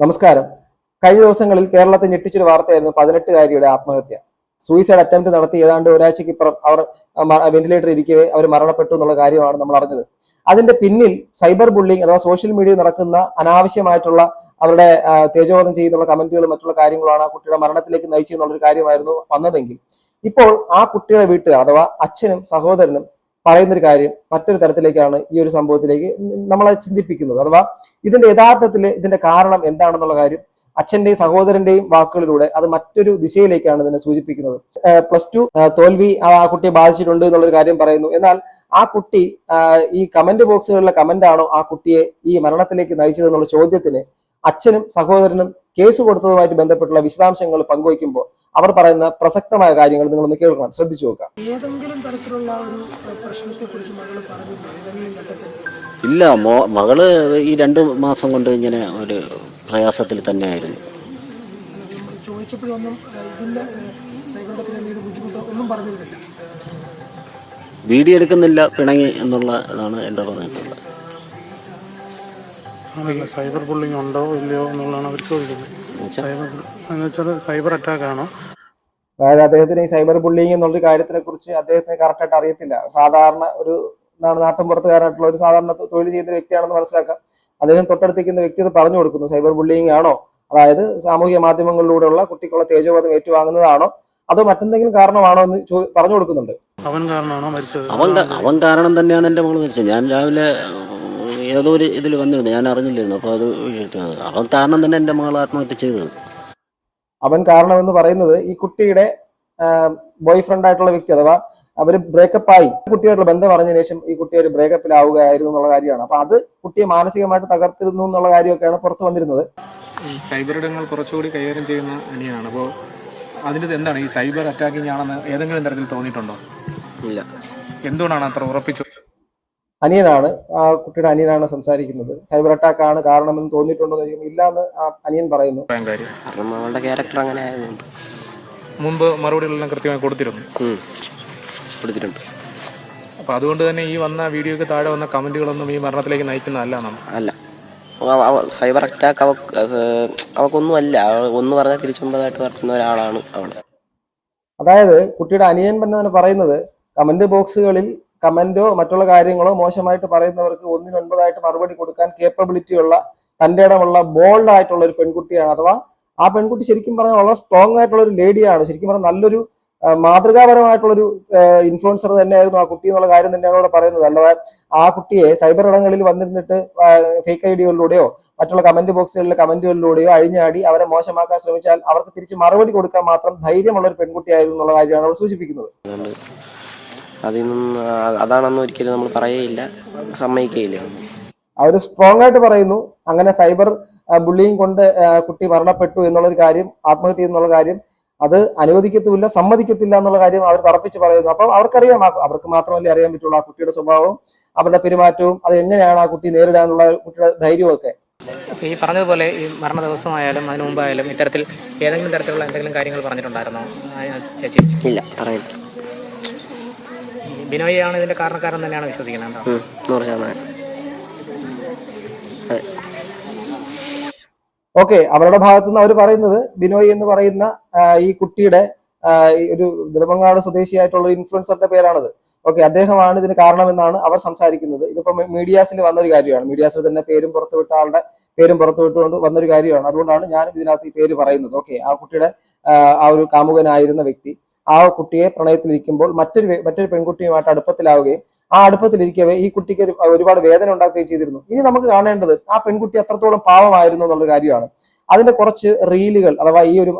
നമസ്കാരം. കഴിഞ്ഞ ദിവസങ്ങളിൽ കേരളത്തെ ഞെട്ടിച്ചൊരു വാർത്തയായിരുന്നു പതിനെട്ടുകാരിയുടെ ആത്മഹത്യ. സൂയിസൈഡ് അറ്റംപ്റ്റ് നടത്തി ഏതാണ്ട് ഒരാഴ്ചയ്ക്ക് ഇപ്പുറം അവർ വെന്റിലേറ്റർ ഇരിക്കവേ അവർ മരണപ്പെട്ടു എന്നുള്ള കാര്യമാണ് നമ്മൾ അറിഞ്ഞത്. അതിന്റെ പിന്നിൽ സൈബർ ബുള്ളിങ് അഥവാ സോഷ്യൽ മീഡിയയിൽ നടക്കുന്ന അനാവശ്യമായിട്ടുള്ള അവരുടെ തേജോവധം ചെയ്യുന്നുള്ള കമന്റുകളും മറ്റുള്ള കാര്യങ്ങളാണ് ആ കുട്ടിയുടെ മരണത്തിലേക്ക് നയിച്ചെന്നുള്ളൊരു കാര്യമായിരുന്നു വന്നതെങ്കിൽ. ഇപ്പോൾ ആ കുട്ടിയുടെ വീട്ടുകാർ അഥവാ അച്ഛനും സഹോദരനും പറയുന്നൊരു കാര്യം മറ്റൊരു തരത്തിലേക്കാണ് ഈ ഒരു സംഭവത്തിലേക്ക് നമ്മളെ ചിന്തിപ്പിക്കുന്നത്. അഥവാ ഇതിന്റെ യഥാർത്ഥത്തിൽ ഇതിന്റെ കാരണം എന്താണെന്നുള്ള കാര്യം അച്ഛന്റെയും സഹോദരന്റെയും വാക്കുകളിലൂടെ അത് മറ്റൊരു ദിശയിലേക്കാണ് ഇതിനെ സൂചിപ്പിക്കുന്നത്. പ്ലസ് ടു തോൽവി ആ കുട്ടിയെ ബാധിച്ചിട്ടുണ്ട് എന്നുള്ളൊരു കാര്യം പറയുന്നു. എന്നാൽ ആ കുട്ടി ഈ കമന്റ് ബോക്സുകളിലെ കമന്റ് ആണോ ആ കുട്ടിയെ ഈ മരണത്തിലേക്ക് നയിച്ചത് എന്നുള്ള ചോദ്യത്തിന് അച്ഛനും സഹോദരനും കേസ് കൊടുത്തതുമായിട്ട് ബന്ധപ്പെട്ടുള്ള വിശദാംശങ്ങൾ പങ്കുവയ്ക്കുമ്പോൾ അവർ പറയുന്ന പ്രസക്തമായ കാര്യങ്ങൾ നിങ്ങളൊന്ന് കേൾക്കണം. ശ്രദ്ധിച്ചു നോക്കാം ഏതെങ്കിലും തരത്തിലുള്ള ഒരു പ്രശ്നത്തെ കുറിച്ച് ഏതെങ്കിലും ഇല്ല മോ മകൾ ഈ രണ്ട് മാസം കൊണ്ട് ഇങ്ങനെ ഒരു പ്രയാസത്തിൽ തന്നെയായിരുന്നു. ചോദിച്ചപ്പോഴൊന്നും ഇതിന്റെ വീഡിയോ എടുക്കുന്നില്ല പിണങ്ങി എന്നുള്ളതാണ് എന്റെ പറഞ്ഞിട്ടുള്ളത് അതല്ല സൈബർ ബുള്ളിങ് ഉണ്ടോ ഇല്ലയോ എന്നുള്ളതാണ് അവർ ചോദിക്കുന്നത്. സൈബർ എന്ന് വെച്ചാൽ സൈബർ അറ്റാക്ക് ആണോ? അതായത് അദ്ദേഹത്തിന് ഈ സൈബർ ബുള്ളിങ് എന്നുള്ളൊരു കാര്യത്തിനെ കുറിച്ച് അദ്ദേഹത്തിന് കറക്റ്റായിട്ട് അറിയത്തില്ല. സാധാരണ ഒരു എന്താണ് നാട്ടിൻപുറത്തുകാരനായിട്ടുള്ള ഒരു സാധാരണ തൊഴിൽ ചെയ്യുന്ന വ്യക്തിയാണെന്ന് മനസ്സിലാക്കാം. അദ്ദേഹം തൊട്ടടുത്തേക്കുന്ന വ്യക്തി അത് പറഞ്ഞു കൊടുക്കുന്നു. സൈബർ ബുള്ളിങ് ആണോ? അതായത് സാമൂഹിക മാധ്യമങ്ങളിലൂടെയുള്ള കുട്ടിക്കുള്ള തേജോവധം ഏറ്റുവാങ്ങുന്നതാണോ? അതോ മറ്റെന്തെങ്കിലും കാരണമാണോ എന്ന് പറഞ്ഞു കൊടുക്കുന്നുണ്ട്. അവൻ കാരണമാണോ മരിച്ചത്? അവൻ അവൻ കാരണം തന്നെയാണ് എന്റെ മകൾ മരിച്ചത്. ഞാൻ രാവിലെ ഏതോ ഒരു ഇതിൽ വന്നിരുന്നു. ഞാൻ അറിഞ്ഞില്ലായിരുന്നു. അപ്പോൾ അത് അവൻ കാരണം തന്നെ എന്റെ മകൾ ആത്മഹത്യ ചെയ്തത്. അവൻ കാരണമെന്ന് പറയുന്നത് ഈ കുട്ടിയുടെ ബോയ് ഫ്രണ്ട് ആയിട്ടുള്ള വ്യക്തി അഥവാ അവർ ബ്രേക്കപ്പ് ആയി. കുട്ടിയായിട്ടുള്ള ബന്ധം പറഞ്ഞതിന് ശേഷം ഈ കുട്ടി ഒരു ബ്രേക്കപ്പിലാവുകയായിരുന്നു എന്നുള്ള കാര്യമാണ്. അപ്പൊ അത് കുട്ടിയെ മാനസികമായിട്ട് തകർത്തിരുന്നു എന്നുള്ള കാര്യമൊക്കെയാണ് പുറത്ത് വന്നിരുന്നത്. സൈബർ ഇടങ്ങൾ കുറച്ചുകൂടി കൈകാര്യം ചെയ്യുന്ന അനിയനാണ്. അപ്പോൾ അതിന്റെ എന്താണ് ഈ സൈബർ അറ്റാക്കിംഗ് ആണെന്ന് ഏതെങ്കിലും തരത്തിൽ തോന്നിയിട്ടുണ്ടോ? ഇല്ല. എന്തുകൊണ്ടാണ് അത്ര ഉറപ്പിച്ചു അനിയനാണ് ആ കുട്ടിയുടെ അനിയനാണ് സംസാരിക്കുന്നത്. സൈബർ അറ്റാക്ക് ആണ് കാരണമെന്ന് തോന്നിയിട്ടുണ്ടോ എന്ന് തോന്നിയിട്ടുണ്ടോ ഇല്ല എന്ന് ആ അനിയൻ പറയുന്നു. കാരണം അവളുടെ ക്യാരക്ടർ അങ്ങനെ ആയതുകൊണ്ട്. മുമ്പ് മറുപടികളെല്ലാം കൃത്യമായി കൊടുത്തിരുന്നു. കൊടുത്തിട്ടുണ്ട്. അപ്പോൾ അതുകൊണ്ട് തന്നെ ഈ വന്ന വീഡിയോയ്ക്ക് താഴെ വന്ന കമന്റുകളൊന്നും ഈ മരണത്തിലേക്ക് നയിക്കുന്നതല്ല നമ്മൾ. അല്ല. അവ- അവ- സൈബർ അറ്റാക്ക് അവ അവക്കൊന്നും അല്ല ഒന്ന് പറഞ്ഞാൽ തിരിച്ചൊമ്പതായിട്ട് പറയുന്ന ഒരാളാണ് അവൾ അതായത് കുട്ടിയുടെ അനിയൻ തന്നെ തന്നെ പറയുന്നത് കമന്റ് ബോക്സുകളിൽ കമന്റോ മറ്റുള്ള കാര്യങ്ങളോ മോശമായിട്ട് പറയുന്നവർക്ക് ഒന്നിനൊൻപതായിട്ട് മറുപടി കൊടുക്കാൻ കേപ്പബിലിറ്റി ഉള്ള തന്റെ ഇടമുള്ള ബോൾഡ് ആയിട്ടുള്ള ഒരു പെൺകുട്ടിയാണ്. അഥവാ ആ പെൺകുട്ടി ശരിക്കും പറഞ്ഞാൽ വളരെ സ്ട്രോങ് ആയിട്ടുള്ള ഒരു ലേഡിയാണ് ശരിക്കും പറഞ്ഞാൽ നല്ലൊരു മാതൃകാപരമായിട്ടുള്ളൊരു ഇൻഫ്ലുവൻസർ തന്നെയായിരുന്നു ആ കുട്ടി എന്നുള്ള കാര്യം തന്നെയാണ് ഇവിടെ പറയുന്നത്. അല്ലാതെ ആ കുട്ടിയെ സൈബർ ഇടങ്ങളിൽ വന്നിരുന്നിട്ട് ഫേക്ക് ഐഡികളിലൂടെയോ മറ്റുള്ള കമന്റ് ബോക്സുകളിലെ കമന്റുകളിലൂടെയോ അഴിഞ്ഞാടി അവരെ മോശമാക്കാൻ ശ്രമിച്ചാൽ അവർക്ക് തിരിച്ച് മറുപടി കൊടുക്കാൻ മാത്രം ധൈര്യമുള്ള ഒരു പെൺകുട്ടിയായിരുന്നു എന്നുള്ള കാര്യമാണ് അവർ സൂചിപ്പിക്കുന്നത്. അതിൽ നിന്ന് അതാണെന്ന് ഒരിക്കലും നമ്മൾ പറയുകയില്ല സമ്മതിക്കുകയില്ല അവർ സ്ട്രോങ് ആയിട്ട് പറയുന്നു. അങ്ങനെ സൈബർ ബുള്ളിയും കൊണ്ട് കുട്ടി മരണപ്പെട്ടു എന്നുള്ളൊരു കാര്യം ആത്മഹത്യ എന്നുള്ള കാര്യം അത് അനുവദിക്കത്തുമില്ല സമ്മതിക്കത്തില്ല എന്നുള്ള കാര്യം അവർ തറപ്പിച്ച് പറയുന്നു. അപ്പോൾ അവർക്കറിയാം അവർക്ക് മാത്രമല്ലേ അറിയാൻ പറ്റുള്ളൂ ആ കുട്ടിയുടെ സ്വഭാവവും അവരുടെ പെരുമാറ്റവും അത് എങ്ങനെയാണ് ആ കുട്ടി നേരിടാനുള്ള കുട്ടിയുടെ ധൈര്യവും ഒക്കെ ഈ പറഞ്ഞതുപോലെ ഈ മരണ ദിവസമായാലും അതിനു മുമ്പായാലും ഇത്തരത്തിൽ ഏതെങ്കിലും തരത്തിലുള്ള എന്തെങ്കിലും കാര്യങ്ങൾ പറഞ്ഞിട്ടുണ്ടായിരുന്നോ? ചേച്ചി. ഇല്ല പറയുന്നു ബിനോയിയാണ് ഇതിന്റെ കാരണക്കാരൻ തന്നെയാണ് വിശ്വസിക്കുന്നത് കേട്ടോ. നൂറ് ശതമാനം. അതെ. ഓക്കെ അവരുടെ ഭാഗത്ത് നിന്ന് അവർ പറയുന്നത് ബിനോയ് എന്ന് പറയുന്ന ആ, ഈ കുട്ടിയുടെ ആ, ഈ ഒരു നെടുമങ്ങാട് സ്വദേശിയായിട്ടുള്ള ഒരു ഇൻഫ്ലുവൻസറുടെ പേരാണത്. ഓക്കെ അദ്ദേഹമാണ് ഇതിന് കാരണമെന്നാണ് അവർ സംസാരിക്കുന്നത്. ഇതിപ്പോ മീഡിയാസിൽ വന്നൊരു കാര്യമാണ്. മീഡിയാസിൽ തന്നെ പേരും പുറത്തുവിട്ട ആളുടെ പേരും പുറത്തുവിട്ടുകൊണ്ട് വന്നൊരു കാര്യമാണ്. അതുകൊണ്ടാണ് ഞാനും ഇതിനകത്ത് ഈ പേര് പറയുന്നത്. ഓക്കെ ആ കുട്ടിയുടെ ആ, ആ ഒരു കാമുകനായിരുന്ന വ്യക്തി. ആ കുട്ടിയെ പ്രണയത്തിലിരിക്കുമ്പോൾ മറ്റൊരു മറ്റൊരു പെൺകുട്ടിയുമായിട്ട് അടുപ്പത്തിലാവുകയും ആ അടുപ്പത്തിലിരിക്കവേ ഈ കുട്ടിക്ക് ഒരുപാട് വേദന ഉണ്ടാക്കുകയും ചെയ്തിരുന്നു. ഇനി നമുക്ക് കാണേണ്ടത് ആ പെൺകുട്ടി അത്രത്തോളം പാവമായിരുന്നു എന്നുള്ള കാര്യമാണ്. അതിന്റെ കുറച്ച് റീലുകൾ അഥവാ ഈ ഒരു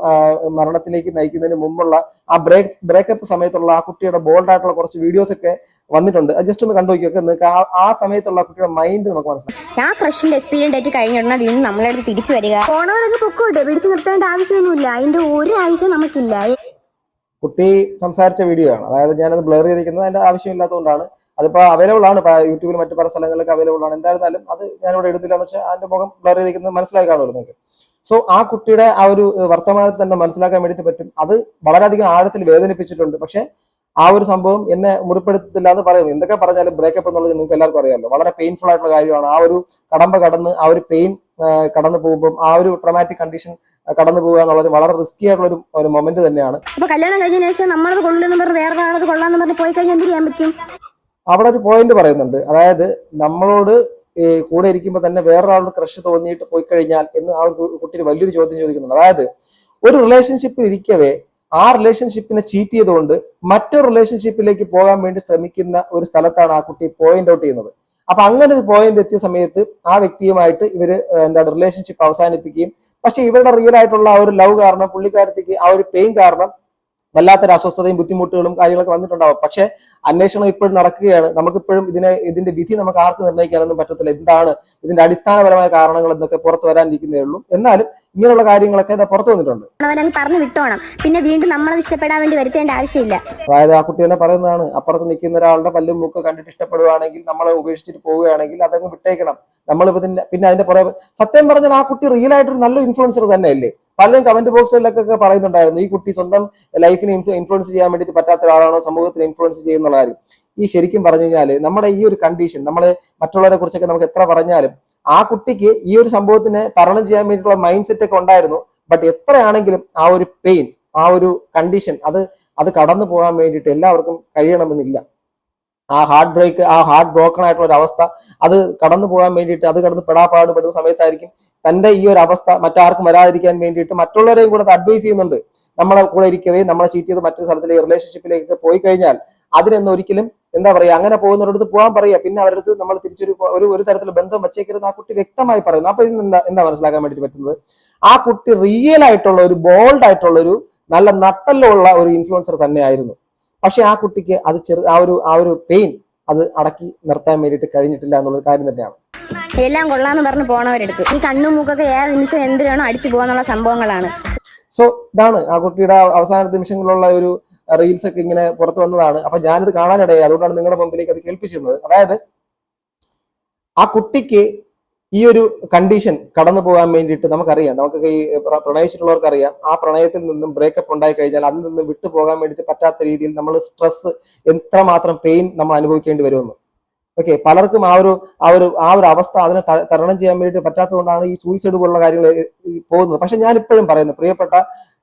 മരണത്തിലേക്ക് നയിക്കുന്നതിന് മുമ്പുള്ള ആ ബ്രേക്ക് ബ്രേക്കപ്പ് സമയത്തുള്ള ആ കുട്ടിയുടെ ബോൾഡ് ആയിട്ടുള്ള കുറച്ച് വീഡിയോസ് ഒക്കെ വന്നിട്ടുണ്ട് ജസ്റ്റ് ഒന്ന് കണ്ടു നോക്കിയൊക്കെ നിങ്ങൾക്ക് ആ സമയത്തുള്ള കുട്ടിയുടെ മൈൻഡ് നമുക്ക് മനസ്സിലാക്കാം. ആ ക്രഷിന്റെ ആയിട്ട് ഡേറ്റ് കഴിഞ്ഞുടനെ വീണ്ടും നമ്മളെ തിരിച്ചു വരിക. പോണവരൊക്കെ പൊക്കോട്ടെ. പിടിച്ചു നിർത്തേണ്ട ആവശ്യമൊന്നുമില്ല. അതിന്റെ ഒരു ആവശ്യവും നമുക്കില്ല. കുട്ടി സംസാരിച്ച വീഡിയോ ആണ്. അതായത് ഞാനത് ബ്ലർ ചെയ്തിരിക്കുന്നത് അതിന്റെ ആവശ്യമില്ലാത്തതുകൊണ്ടാണ്. അതിപ്പോ അവൈലബിൾ ആണ്. യൂട്യൂബിൽ മറ്റു പല സ്ഥലങ്ങളിലൊക്കെ അവൈലബിൾ ആണ്. എന്തായിരുന്നാലും അത് ഞാനിവിടെ എടുത്തില്ല എന്ന് വെച്ചാൽ അതിന്റെ മുഖം ബ്ലർ ചെയ്തിരിക്കുന്നത് മനസ്സിലായി കാണുമല്ലോ നിങ്ങൾക്ക് സോ ആ കുട്ടിയുടെ ആ ഒരു വർത്തമാനത്തിൽ തന്നെ മനസ്സിലാക്കാൻ വേണ്ടിയിട്ട് പറ്റും. അത് വളരെയധികം ആഴത്തിൽ വേദനിപ്പിച്ചിട്ടുണ്ട്. പക്ഷെ ആ ഒരു സംഭവം എന്നെ മുറിപ്പെടുത്തില്ല എന്ന് പറയും. എന്തൊക്കെ പറഞ്ഞാലും ബ്രേക്കപ്പ് എന്നുള്ളത് നിങ്ങൾക്ക് എല്ലാവർക്കും അറിയാമല്ലോ വളരെ പെയിൻഫുൾ ആയിട്ടുള്ള കാര്യമാണ്. ആ ഒരു കടമ്പ കടന്ന് ആ ഒരു പെയിൻ കടന്നു പോകുമ്പോൾ ആ ഒരു ട്രമാറ്റിക് കണ്ടീഷൻ കടന്നു പോകുക എന്നുള്ളത് വളരെ റിസ്കി ആയിട്ടുള്ള ഒരു മൊമെന്റ് തന്നെയാണ്. അപ്പൊ കല്യാണം കഴിഞ്ഞതിന് ശേഷം നമ്മളത് കൊള്ളില്ലെന്ന് പറഞ്ഞ് വേറെ ആളത് കൊള്ളാന്ന് പറഞ്ഞ് പോയി കഴിഞ്ഞാൽ എന്ത് ചെയ്യാൻ പറ്റും? അവിടെ ഒരു പോയിന്റ് പറയുന്നുണ്ട്. അതായത് നമ്മളോട് കൂടെ ഇരിക്കുമ്പോൾ തന്നെ വേറൊരാളോട് ക്രഷ് തോന്നിയിട്ട് പോയി കഴിഞ്ഞാൽ എന്ന് ആ ഒരു കുട്ടി വലിയൊരു ചോദ്യം ചോദിക്കുന്നുണ്ട്. അതായത് ഒരു റിലേഷൻഷിപ്പിൽ ഇരിക്കവേ ആ റിലേഷൻഷിപ്പിനെ ചീറ്റ് ചെയ്തുകൊണ്ട് മറ്റൊരു റിലേഷൻഷിപ്പിലേക്ക് പോകാൻ വേണ്ടി ശ്രമിക്കുന്ന ഒരു സ്ഥലത്താണ് ആ കുട്ടി പോയിന്റ് ഔട്ട് ചെയ്യുന്നത്. അപ്പൊ അങ്ങനെ ഒരു പോയിന്റ് എത്തിയ സമയത്ത് ആ വ്യക്തിയുമായിട്ട് ഇവർ എന്താണ് റിലേഷൻഷിപ്പ് അവസാനിപ്പിക്കുകയും. പക്ഷെ ഇവരുടെ റിയൽ ആയിട്ടുള്ള ആ ഒരു ലവ് കാരണം പുള്ളിക്കാരത്തേക്ക് ആ ഒരു പെയിൻ കാരണം വല്ലാത്തൊരു അസ്വസ്ഥതയും ബുദ്ധിമുട്ടുകളും കാര്യങ്ങളൊക്കെ വന്നിട്ടുണ്ടാവും. പക്ഷേ അന്വേഷണം ഇപ്പോഴും നടക്കുകയാണ്. നമുക്കിപ്പോഴും ഇതിനെ ഇതിന്റെ വിധി നമുക്ക് ആർക്ക് നിർണയിക്കാനൊന്നും പറ്റത്തില്ല. എന്താണ് ഇതിന്റെ അടിസ്ഥാനപരമായ കാരണങ്ങൾ എന്നൊക്കെ പുറത്തു വരാനിരിക്കുന്നേ ഉള്ളൂ. എന്നാലും ഇങ്ങനെയുള്ള കാര്യങ്ങളൊക്കെ ഇതാ പുറത്തു വന്നിട്ടുണ്ട്. പറഞ്ഞു വിട്ടോണം. പിന്നെ വീണ്ടും നമ്മളെ ഇഷ്ടപ്പെടാൻ വേണ്ടി വരുത്തേണ്ട ആവശ്യമില്ല. അതായത് ആ കുട്ടി തന്നെ പറയുന്നതാണ് അപ്പുറത്ത് നിൽക്കുന്ന ഒരാളുടെ പല്ലും മൂക്ക് കണ്ടിട്ട് ഇഷ്ടപ്പെടുകയാണെങ്കിൽ നമ്മളെ ഉപേക്ഷിച്ചിട്ട് പോവുകയാണെങ്കിൽ അതങ്ങ് വിട്ടേക്കണം. നമ്മളിപ്പോ പിന്നെ അതിന്റെ പുറകെ സത്യം പറഞ്ഞാൽ ആ കുട്ടി റിയൽ ആയിട്ട് ഒരു നല്ല ഇൻഫ്ലുവൻസർ തന്നെയല്ലേ? പലരും കമന്റ് ബോക്സുകളിലൊക്കെ പറയുന്നുണ്ടായിരുന്നു ഈ കുട്ടി സ്വന്തം ലൈഫിനെ ഇൻഫ്ലുവൻസ് ചെയ്യാൻ വേണ്ടിയിട്ട് പറ്റാത്ത ഒരാളാണോ സമൂഹത്തിന് ഇൻഫ്ലുവൻസ് ചെയ്യുന്നുള്ള കാര്യം. ഈ ശരിക്കും പറഞ്ഞു കഴിഞ്ഞാൽ നമ്മുടെ ഈ ഒരു കണ്ടീഷൻ നമ്മൾ മറ്റുള്ളവരെ കുറിച്ചൊക്കെ നമുക്ക് എത്ര പറഞ്ഞാലും ആ കുട്ടിക്ക് ഈ ഒരു സംഭവത്തിനെ തരണം ചെയ്യാൻ വേണ്ടിയിട്ടുള്ള മൈൻഡ് സെറ്റ് ഒക്കെ ഉണ്ടായിരുന്നു. ബട്ട് എത്രയാണെങ്കിലും ആ ഒരു പെയിൻ ആ ഒരു കണ്ടീഷൻ അത് അത് കടന്നു പോകാൻ വേണ്ടിയിട്ട് എല്ലാവർക്കും കഴിയണമെന്നില്ല. ആ ഹാർട്ട് ബ്രേക്ക് ആ ഹാർട്ട് ബ്രോക്കൺ ആയിട്ടുള്ള ഒരു അവസ്ഥ. അത് കടന്നു പോകാൻ വേണ്ടിയിട്ട് അത് കടന്ന് പെടാപ്പാട് പെടുന്ന സമയത്തായിരിക്കും തന്റെ ഈ ഒരു അവസ്ഥ മറ്റാർക്കും വരാതിരിക്കാൻ വേണ്ടിയിട്ട് മറ്റുള്ളവരെയും കൂടെ അഡ്വൈസ് ചെയ്യുന്നുണ്ട്. നമ്മളെ കൂടെ ഇരിക്കവേ നമ്മളെ ചീറ്റ് ചെയ്ത് മറ്റൊരു സ്ഥലത്തിലേക്ക് റിലേഷൻഷിപ്പിലേക്ക് പോയി കഴിഞ്ഞാൽ അതിനൊന്നും ഒരിക്കലും എന്താ പറയാ അങ്ങനെ പോകുന്നവരടുത്ത് പോകാൻ പറയാ പിന്നെ അവരുടെ അടുത്ത് നമ്മൾ തിരിച്ചൊരു ഒരു ഒരു തരത്തിലുള്ള ബന്ധം വച്ചേക്കരുത് ആ കുട്ടി വ്യക്തമായി പറയുന്നു. അപ്പൊ ഇതിന് എന്താ എന്താ മനസ്സിലാക്കാൻ വേണ്ടിയിട്ട് പറ്റുന്നത്? ആ കുട്ടി റിയൽ ആയിട്ടുള്ള ഒരു ബോൾഡ് ആയിട്ടുള്ള ഒരു നല്ല നട്ടലുള്ള ഒരു ഇൻഫ്ലുവൻസർ തന്നെയായിരുന്നു. പക്ഷെ ആ കുട്ടിക്ക് അത് ചെറു ആ ഒരു ആ ഒരു പെയിൻ അത് അടക്കി നിർത്താൻ വേണ്ടിയിട്ട് കഴിഞ്ഞിട്ടില്ല എന്നുള്ള കാര്യം തന്നെയാണ്. എല്ലാം കൊള്ളാന്ന് പറഞ്ഞ് പോണവരെടുത്ത്. ഈ കണ്ണും മൂക്കൊക്കെ ഏത് നിമിഷം എന്തിനാണോ അടിച്ചു പോകാന്നുള്ള സംഭവങ്ങളാണ്. സോ ഇതാണ് ആ കുട്ടിയുടെ അവസാന നിമിഷങ്ങളിലുള്ള ഒരു റീൽസ് ഒക്കെ ഇങ്ങനെ പുറത്തു വന്നതാണ്. അപ്പൊ ഞാനിത് കാണാനിടയായി. അതുകൊണ്ടാണ് നിങ്ങളുടെ മുമ്പിലേക്ക് അത് കേൾപ്പിച്ചിരുന്നത്. അതായത് ആ കുട്ടിക്ക് ഈ ഒരു കണ്ടീഷൻ കടന്നു പോകാൻ വേണ്ടിയിട്ട് നമുക്കറിയാം. നമുക്ക് ഈ പ്ര- പ്രണയിച്ചിട്ടുള്ളവർക്ക് അറിയാം ആ പ്രണയത്തിൽ നിന്നും ബ്രേക്കപ്പ് ഉണ്ടായി കഴിഞ്ഞാൽ അതിൽ നിന്നും വിട്ടു പോകാൻ വേണ്ടിയിട്ട് പറ്റാത്ത രീതിയിൽ നമ്മൾ സ്ട്രെസ് എത്രമാത്രം പെയിൻ നമ്മൾ അനുഭവിക്കേണ്ടി വരുമെന്ന്. ഓക്കെ പലർക്കും ആ ഒരു ആ ഒരു ആ ഒരു അവസ്ഥ അതിനെ തരണം ചെയ്യാൻ വേണ്ടിയിട്ട് പറ്റാത്തതുകൊണ്ടാണ് ഈ സൂയിസൈഡ് പോലുള്ള കാര്യങ്ങൾ പോകുന്നത്. പക്ഷെ ഞാൻ ഇപ്പോഴും പറയുന്നു പ്രിയപ്പെട്ട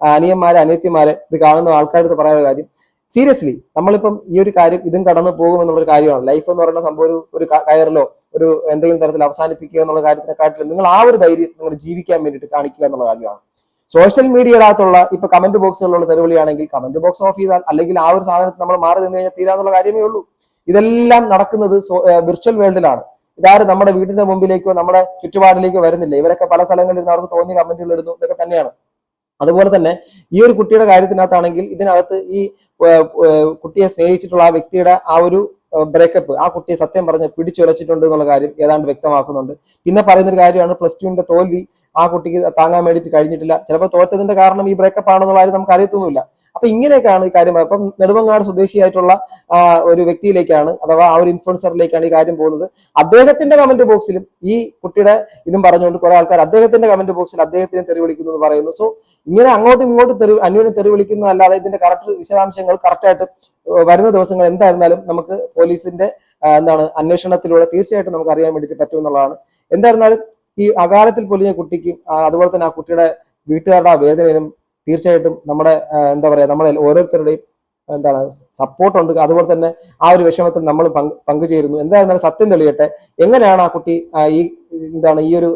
അനിയന്മാരെ അനിയത്തിമാരെ ഇത് കാണുന്ന ആൾക്കാരുടെ അടുത്ത് കാര്യം സീരിയസ്ലി നമ്മളിപ്പം ഈ ഒരു കാര്യം ഇതും കടന്നു പോകും ഒരു കാര്യമാണ്. ലൈഫ് എന്ന് പറയുന്ന സംഭവം ഒരു ഒരു കയറിലോ ഒരു എന്തെങ്കിലും തരത്തിൽ അവസാനിപ്പിക്കുക എന്നുള്ള കാര്യത്തിനെക്കാട്ടിലും നിങ്ങൾ ആ ഒരു ധൈര്യം നിങ്ങൾ ജീവിക്കാൻ വേണ്ടിയിട്ട് കാണിക്കുക എന്നുള്ള കാര്യമാണ്. സോഷ്യൽ മീഡിയയുടെ അകത്തുള്ള ഇപ്പൊ കമന്റ് ബോക്സുകളുള്ള തെരുവിളിയാണെങ്കിൽ കമന്റ് ബോക്സ് ഓഫ് ചെയ്താൽ അല്ലെങ്കിൽ ആ ഒരു സാധനത്തിൽ നമ്മൾ മാറി നിന്ന് കഴിഞ്ഞാൽ തീരാന്നുള്ള കാര്യമേ ഉള്ളൂ. ഇതെല്ലാം നടക്കുന്നത് വിർച്വൽ വേൾഡിലാണ് ഇതാരും നമ്മുടെ വീടിന്റെ മുമ്പിലേക്കോ നമ്മുടെ ചുറ്റുപാടിലേക്കോ വരുന്നില്ല. ഇവരൊക്കെ പല സ്ഥലങ്ങളിൽ ഇരുന്ന് അവർക്ക് തോന്നിയ കമന്റുകൾ ഇടുന്നു. ഇതൊക്കെ തന്നെയാണ്. അതുപോലെ തന്നെ ഈ ഒരു കുട്ടിയുടെ കാര്യത്തിനകത്താണെങ്കിൽ ഇതിനകത്ത് ഈ കുട്ടിയെ സ്നേഹിച്ചിട്ടുള്ള ആ വ്യക്തിയുടെ ആ ഒരു ബ്രേക്കപ്പ് ആ കുട്ടിയെ സത്യം പറഞ്ഞ് പിടിച്ചുലച്ചിട്ടുണ്ട് എന്നുള്ള കാര്യം ഏതാണ്ട് വ്യക്തമാക്കുന്നുണ്ട്. പിന്നെ പറയുന്ന ഒരു കാര്യമാണ് പ്ലസ് ടുവിന്റെ തോൽവി ആ കുട്ടിക്ക് താങ്ങാൻ വേണ്ടിയിട്ട് കഴിഞ്ഞിട്ടില്ല. ചിലപ്പോൾ തോറ്റതിന്റെ കാരണം ഈ ബ്രേക്കപ്പ് ആണെന്നുള്ള കാര്യം നമുക്ക് അറിയത്തൊന്നുമില്ല. അപ്പൊ ഇങ്ങനെയൊക്കെയാണ് ഈ കാര്യം. അപ്പം നെടുമങ്ങാട് സ്വദേശിയായിട്ടുള്ള ഒരു വ്യക്തിയിലേക്കാണ് അഥവാ ആ ഒരു ഇൻഫ്ലുവൻസറിലേക്കാണ് ഈ കാര്യം പോകുന്നത്. അദ്ദേഹത്തിന്റെ കമന്റ് ബോക്സിലും ഈ കുട്ടിയുടെ ഇതും പറഞ്ഞുകൊണ്ട് കുറെ ആൾക്കാർ അദ്ദേഹത്തിന്റെ കമന്റ് ബോക്സിൽ അദ്ദേഹത്തിനെ തെറി വിളിക്കുന്നു എന്ന് പറയുന്നു. സോ ഇങ്ങനെ അങ്ങോട്ടും ഇങ്ങോട്ടും തെറി അന്യോന്യം തെറി വിളിക്കുന്നതല്ലാതെ ഇതിന്റെ കറക്റ്റ് വിശദാംശങ്ങൾ കറക്റ്റായിട്ട് വരുന്ന ദിവസങ്ങൾ എന്തായിരുന്നാലും നമുക്ക് പോലീസിന്റെ എന്താണ് അന്വേഷണത്തിലൂടെ തീർച്ചയായിട്ടും നമുക്ക് അറിയാൻ വേണ്ടിയിട്ട് പറ്റുമെന്നുള്ളതാണ് എന്തായിരുന്നാലും ഈ അകാലത്തിൽ പൊലിഞ്ഞ കുട്ടിക്ക് അതുപോലെ തന്നെ ആ കുട്ടിയുടെ വീട്ടുകാരുടെ ആ വേദനയിലും തീർച്ചയായിട്ടും നമ്മുടെ എന്താ പറയാ നമ്മുടെ ഓരോരുത്തരുടെയും എന്താണ് സപ്പോർട്ട് ഉണ്ട്. അതുപോലെ തന്നെ ആ ഒരു വിഷമത്തിൽ നമ്മൾ പങ്ക് പങ്കുചേരുന്നു. എന്തായിരുന്നാലും സത്യം തെളിയട്ടെ എങ്ങനെയാണ് ആ കുട്ടി ഈ എന്താണ് ഈ ഒരു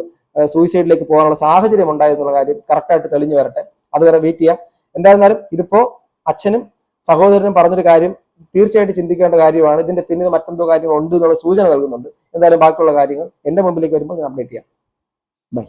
സൂയിസൈഡിലേക്ക് പോകാനുള്ള സാഹചര്യം ഉണ്ടായെന്നുള്ള കാര്യം കറക്റ്റായിട്ട് തെളിഞ്ഞു വരട്ടെ. അതുവരെ വെയിറ്റ് ചെയ്യാം. എന്തായിരുന്നാലും ഇതിപ്പോ അച്ഛനും സഹോദരനും പറഞ്ഞൊരു കാര്യം തീർച്ചയായിട്ടും ചിന്തിക്കേണ്ട കാര്യമാണ്. ഇതിന്റെ പിന്നിൽ മറ്റെന്തോ കാര്യങ്ങൾ ഉണ്ട് എന്നുള്ള സൂചന നൽകുന്നുണ്ട്. എന്തായാലും ബാക്കിയുള്ള കാര്യങ്ങൾ എന്റെ മുമ്പിലേക്ക് വരുമ്പോൾ ഞാൻ അപ്ഡേറ്റ് ചെയ്യാം. ബൈ